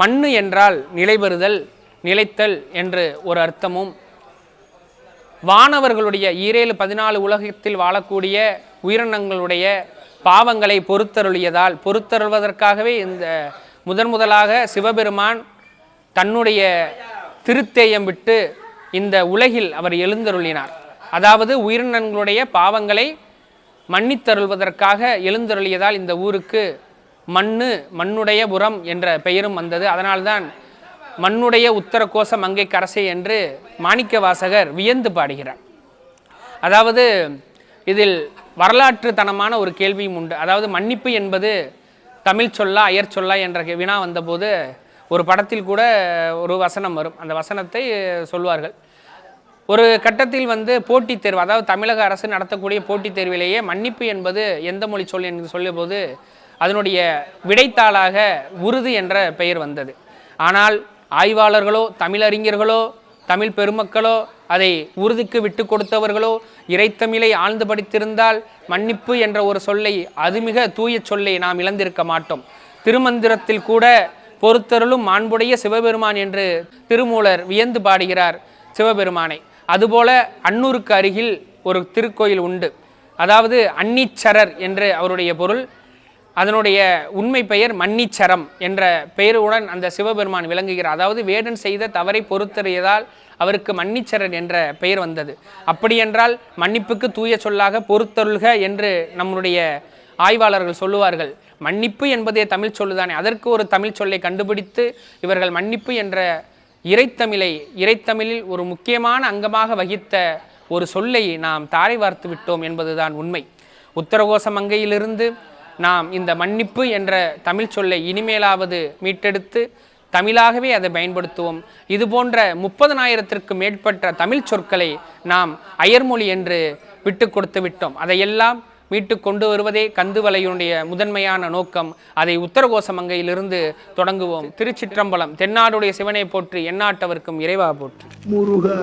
மண்ணு என்றால் நிலைபெறுதல் நிலைத்தல் என்று ஒரு அர்த்தமும். வானவர்களுடைய ஈரேழு பதினாலு உலகத்தில் வாழக்கூடிய உயிரினங்களுடைய பாவங்களை பொறுத்தருளியதால் பொறுத்தருள்வதற்காகவே இந்த முதன் முதலாக சிவபெருமான் தன்னுடைய திருத்தேயம் விட்டு இந்த உலகில் அவர் எழுந்தருளினார். அதாவது உயிரினங்களுடைய பாவங்களை மன்னித்தருள்வதற்காக எழுந்தருளியதால் இந்த ஊருக்கு மண்ணு மண்ணுடைய புறம் என்ற பெயரும் வந்தது. அதனால்தான் மண்ணுடைய உத்தர கோச மங்கை கரசை என்று மாணிக்க வாசகர் வியந்து பாடுகிறார். அதாவது இதில் வரலாற்று தனமான ஒரு கேள்வியும் உண்டு. அதாவது மன்னிப்பு என்பது தமிழ் சொல்லா அயர் சொல்லா என்ற வினா வந்தபோது ஒரு படத்தில் கூட ஒரு வசனம் வரும். அந்த வசனத்தை சொல்வார்கள். ஒரு கட்டத்தில் வந்து போட்டித் தேர்வு அதாவது தமிழக அரசு நடத்தக்கூடிய போட்டித் தேர்விலேயே மன்னிப்பு என்பது எந்த மொழி சொல் என்று சொல்லியபோது அதனுடைய விடைத்தாளாக உருது என்ற பெயர் வந்தது. ஆனால் ஆய்வாளர்களோ தமிழறிஞர்களோ தமிழ் பெருமக்களோ அதை உருதுக்கு விட்டு கொடுத்தவர்களோ இறைத்தமிழை ஆழ்ந்து படித்திருந்தால் மன்னிப்பு என்ற ஒரு சொல்லை அது மிக தூய சொல்லை நாம் இழந்திருக்க மாட்டோம். திருமந்திரத்தில் கூட பொறுத்தருளும் மாண்புடைய சிவபெருமான் என்று திருமூலர் வியந்து பாடுகிறார் சிவபெருமானை. அதுபோல அன்னூருக்கு அருகில் ஒரு திருக்கோயில் உண்டு. அதாவது அன்னிச்சரர் என்று அவருடைய பொருள் அதனுடைய உண்மை பெயர் மன்னிச்சரம் என்ற பெயருடன் அந்த சிவபெருமான் விளங்குகிறார். அதாவது வேடன் செய்த தவறை பொறுத்தறியதால் அவருக்கு மன்னிச்சரன் என்ற பெயர் வந்தது. அப்படியென்றால் மன்னிப்புக்கு தூய சொல்லாக பொறுத்தருள்க என்று நம்முடைய ஆய்வாளர்கள் சொல்லுவார்கள். மன்னிப்பு என்பதே தமிழ் சொல்லுதானே. அதற்கு ஒரு தமிழ் சொல்லை கண்டுபிடித்து இவர்கள் மன்னிப்பு என்ற இறைத்தமிழை இறைத்தமிழில் ஒரு முக்கியமான அங்கமாக வகித்த ஒரு சொல்லை நாம் தாரை வார்த்து விட்டோம் என்பதுதான் உண்மை. உத்தரகோச மங்கையிலிருந்து நாம் இந்த மன்னிப்பு என்ற தமிழ் சொல்லை இனிமேலாவது மீட்டெடுத்து தமிழாகவே அதை பயன்படுத்துவோம். இது போன்ற முப்பதனாயிரத்திற்கு மேற்பட்ட தமிழ் சொற்களை நாம் அயர்மொழி என்று விட்டு கொடுத்து விட்டோம். அதையெல்லாம் மீட்டு கொண்டு வருவதே கந்துவலையுடைய முதன்மையான நோக்கம். அதை உத்தரகோச மங்கையிலிருந்து தொடங்குவோம். திருச்சிற்றம்பலம் தென்னாடுடைய சிவனை போற்றி எண்ணாட்டவர்க்கும் இறைவா போற்றி. முருகா